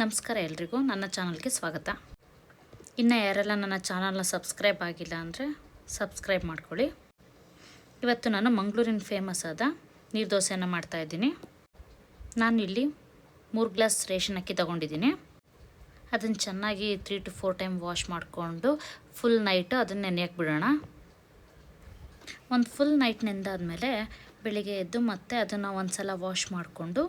ನಮಸ್ಕಾರ ಎಲ್ರಿಗೂ. ನನ್ನ ಚಾನಲ್ಗೆ ಸ್ವಾಗತ. ಇನ್ನು ಯಾರೆಲ್ಲ ನನ್ನ ಚಾನಲ್ನ ಸಬ್ಸ್ಕ್ರೈಬ್ ಆಗಿಲ್ಲ ಅಂದರೆ ಸಬ್ಸ್ಕ್ರೈಬ್ ಮಾಡ್ಕೊಳ್ಳಿ. ಇವತ್ತು ನಾನು ಮಂಗಳೂರಿನ ಫೇಮಸ್ ಆದ ನೀರು ದೋಸೆಯನ್ನು ಮಾಡ್ತಾಯಿದ್ದೀನಿ ನಾನು ಇಲ್ಲಿ ಮೂರು ಗ್ಲಾಸ್ ರೇಷನ್ ಅಕ್ಕಿ ತೊಗೊಂಡಿದ್ದೀನಿ. ಅದನ್ನು ಚೆನ್ನಾಗಿ three two four time wash ಮಾಡಿಕೊಂಡು ಫುಲ್ ನೈಟು ಅದನ್ನು ನೆನೆಯಕ್ಕೆ ಬಿಡೋಣ. ಒಂದು ಫುಲ್ ನೈಟ್ ನೆಂದಾದಮೇಲೆ ಬೆಳಿಗ್ಗೆ ಎದ್ದು ಮತ್ತೆ ಅದನ್ನು ಒಂದು ಸಲ ವಾಶ್ ಮಾಡಿಕೊಂಡು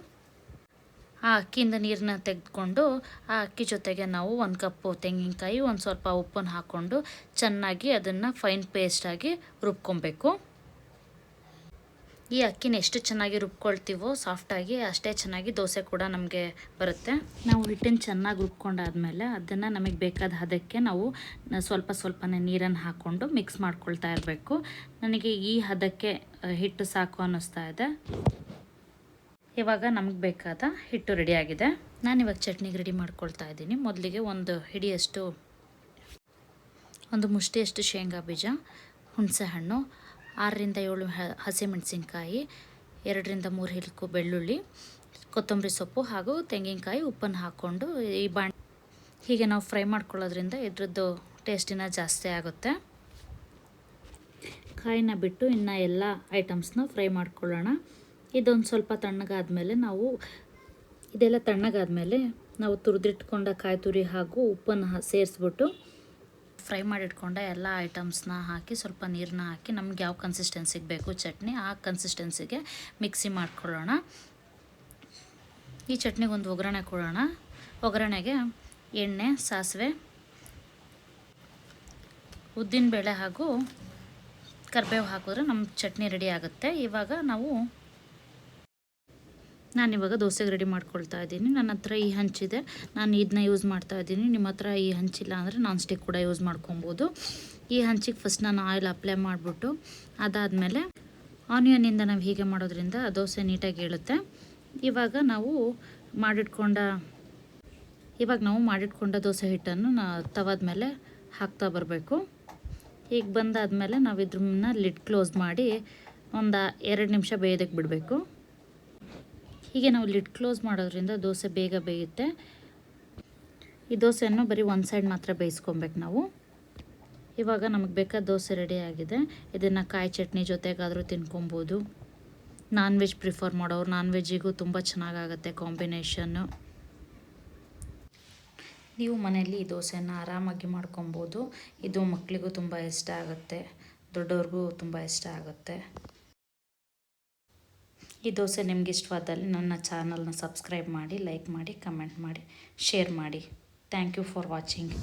ಆ ಅಕ್ಕಿಯಿಂದ ನೀರನ್ನ ತೆಗೆದುಕೊಂಡು ಆ ಅಕ್ಕಿ ಜೊತೆಗೆ ನಾವು ಒಂದು ಕಪ್ಪು ತೆಂಗಿನಕಾಯಿ, ಒಂದು ಸ್ವಲ್ಪ ಉಪ್ಪನ್ನು ಹಾಕ್ಕೊಂಡು ಚೆನ್ನಾಗಿ ಅದನ್ನು ಫೈನ್ ಪೇಸ್ಟಾಗಿ ರುಬ್ಕೊಬೇಕು. ಈ ಅಕ್ಕಿನ ಎಷ್ಟು ಚೆನ್ನಾಗಿ ರುಬ್ಕೊಳ್ತೀವೋ ಸಾಫ್ಟಾಗಿ ಅಷ್ಟೇ ಚೆನ್ನಾಗಿ ದೋಸೆ ಕೂಡ ನಮಗೆ ಬರುತ್ತೆ. ನಾವು ಹಿಟ್ಟನ್ನು ಚೆನ್ನಾಗಿ ರುಬ್ಕೊಂಡಾದ್ಮೇಲೆ ಅದನ್ನು ನಮಗೆ ಬೇಕಾದ ಹದಕ್ಕೆ ನಾವು ಸ್ವಲ್ಪ ಸ್ವಲ್ಪನೇ ನೀರನ್ನು ಹಾಕ್ಕೊಂಡು ಮಿಕ್ಸ್ ಮಾಡ್ಕೊಳ್ತಾ ಇರಬೇಕು. ನನಗೆ ಈ ಹದಕ್ಕೆ ಹಿಟ್ಟು ಸಾಕು ಅನ್ನಿಸ್ತಾ ಇದೆ. ಇವಾಗ ನಮಗೆ ಬೇಕಾದ ಹಿಟ್ಟು ರೆಡಿಯಾಗಿದೆ ನಾನು ಇವಾಗ ಚಟ್ನಿಗೆ ರೆಡಿ ಮಾಡ್ಕೊಳ್ತಾ ಇದ್ದೀನಿ. ಮೊದಲಿಗೆ ಒಂದು ಹಿಡಿಯಷ್ಟು, ಒಂದು ಮುಷ್ಟಿಯಷ್ಟು ಶೇಂಗಾ ಬೀಜ ಹುಣಸೆಹಣ್ಣು ಆರರಿಂದ ಏಳು ಹಸಿಮೆಣಸಿನ್ಕಾಯಿ, ಎರಡರಿಂದ ಮೂರು ಹಿಲ್ಕು ಬೆಳ್ಳುಳ್ಳಿ, ಕೊತ್ತಂಬರಿ ಸೊಪ್ಪು ಹಾಗೂ ತೆಂಗಿನಕಾಯಿ ಉಪ್ಪನ್ನು ಹಾಕ್ಕೊಂಡು ಈ ಬಾಣ್, ಹೀಗೆ ನಾವು ಫ್ರೈ ಮಾಡ್ಕೊಳ್ಳೋದ್ರಿಂದ ಇದ್ರದ್ದು ಟೇಸ್ಟಿನ ಜಾಸ್ತಿ ಆಗುತ್ತೆ. ಕಾಯಿನ ಬಿಟ್ಟು ಇನ್ನು ಎಲ್ಲ ಐಟಮ್ಸ್ನ ಫ್ರೈ ಮಾಡ್ಕೊಳ್ಳೋಣ. ಇದೊಂದು ಸ್ವಲ್ಪ ತಣ್ಣಗಾದ್ಮೇಲೆ ನಾವು ಇದೆಲ್ಲ ತಣ್ಣಗಾದ್ಮೇಲೆ ನಾವು ತುರಿದಿಟ್ಕೊಂಡ ಕಾಯಿ ತುರಿ ಹಾಗೂ ಉಪ್ಪನ್ನು ಸೇರಿಸ್ಬಿಟ್ಟು ಫ್ರೈ ಮಾಡಿಟ್ಕೊಂಡ ಎಲ್ಲ ಐಟಮ್ಸ್ನ ಹಾಕಿ ಸ್ವಲ್ಪ ನೀರನ್ನ ಹಾಕಿ ನಮ್ಗೆ ಯಾವ ಕನ್ಸಿಸ್ಟೆನ್ಸಿಗೆ ಬೇಕು ಚಟ್ನಿ, ಆ ಕನ್ಸಿಸ್ಟೆನ್ಸಿಗೆ ಮಿಕ್ಸಿ ಮಾಡ್ಕೊಳ್ಳೋಣ. ಈ ಚಟ್ನಿಗೆ ಒಂದು ಒಗ್ಗರಣೆ ಕೊಡೋಣ. ಒಗ್ಗರಣೆಗೆ ಎಣ್ಣೆ, ಸಾಸಿವೆ, ಉದ್ದಿನಬೇಳೆ ಹಾಗೂ ಕರಿಬೇವು ಹಾಕಿದ್ರೆ ನಮ್ಮ ಚಟ್ನಿ ರೆಡಿ ಆಗುತ್ತೆ. ಇವಾಗ ನಾವು ನಾನಿವಾಗ ದೋಸೆಗೆ ರೆಡಿ ಮಾಡ್ಕೊಳ್ತಾ ಇದ್ದೀನಿ. ನನ್ನ ಹತ್ರ ಈ ಹಂಚಿದೆ ನಾನು ಇದನ್ನ ಯೂಸ್ ಮಾಡ್ತಾ ಇದ್ದೀನಿ. ನಿಮ್ಮ ಹತ್ರ ಈ ಹಂಚಿಲ್ಲ ಅಂದರೆ ನಾನ್ ಸ್ಟಿಕ್ ಕೂಡ ಯೂಸ್ ಮಾಡ್ಕೊಬೋದು. ಈ ಹಂಚಿಗೆ ಫಸ್ಟ್ ನಾನು ಆಯಿಲ್ ಅಪ್ಲೈ ಮಾಡಿಬಿಟ್ಟು ಅದಾದಮೇಲೆ ಆನಿಯನಿಂದ ನಾವು ಹೀಗೆ ಮಾಡೋದ್ರಿಂದ ದೋಸೆ ನೀಟಾಗಿ ಹೇಳುತ್ತೆ ಇವಾಗ ನಾವು ಮಾಡಿಟ್ಕೊಂಡ, ಇವಾಗ ನಾವು ಮಾಡಿಟ್ಕೊಂಡ ದೋಸೆ ಹಿಟ್ಟನ್ನು ನಾ ತವಾದ ಮೇಲೆ ಹಾಕ್ತಾ ಬರಬೇಕು. ಈಗ ಬಂದಾದಮೇಲೆ ನಾವು ಇದ್ರನ್ನ ಲಿಡ್ ಕ್ಲೋಸ್ ಮಾಡಿ ಒಂದು ಎರಡು ನಿಮಿಷ ಬೇಯೋದಕ್ಕೆ ಬಿಡಬೇಕು. ಹೀಗೆ ನಾವು ಲಿಡ್ ಕ್ಲೋಸ್ ಮಾಡೋದ್ರಿಂದ ದೋಸೆ ಬೇಗ ಬೇಯುತ್ತೆ. ಈ ದೋಸೆಯನ್ನು ಬರೀ ಒಂದು ಸೈಡ್ ಮಾತ್ರ ಬೇಯಿಸ್ಕೊಬೇಕು ನಾವು. ಇವಾಗ ನಮಗೆ ಬೇಕಾದ ದೋಸೆ ರೆಡಿ ಆಗಿದೆ. ಇದನ್ನು ಕಾಯಿ ಚಟ್ನಿ ಜೊತೆಗಾದರೂ ತಿನ್ಕೊಬೋದು. ನಾನ್ ವೆಜ್ ಪ್ರಿಫರ್ ಮಾಡೋರು ನಾನ್ ವೆಜ್ಜಿಗೂ ತುಂಬ ಚೆನ್ನಾಗಾಗುತ್ತೆ ಕಾಂಬಿನೇಷನ್ನು ನೀವು ಮನೆಯಲ್ಲಿ ಈ ದೋಸೆಯನ್ನು ಆರಾಮಾಗಿ ಮಾಡ್ಕೊಬೋದು. ಇದು ಮಕ್ಕಳಿಗೂ ತುಂಬ ಇಷ್ಟ ಆಗುತ್ತೆ. ದೊಡ್ಡವ್ರಿಗೂ ತುಂಬ ಇಷ್ಟ ಆಗುತ್ತೆ. ಈ ದೋಸೆ ನಿಮ್ಗೆ ಇಷ್ಟವಾದಲ್ಲಿ ನನ್ನ ಚಾನಲ್ನ ಸಬ್ಸ್ಕ್ರೈಬ್ ಮಾಡಿ, ಲೈಕ್ ಮಾಡಿ, ಕಮೆಂಟ್ ಮಾಡಿ, ಶೇರ್ ಮಾಡಿ. Thank you for watching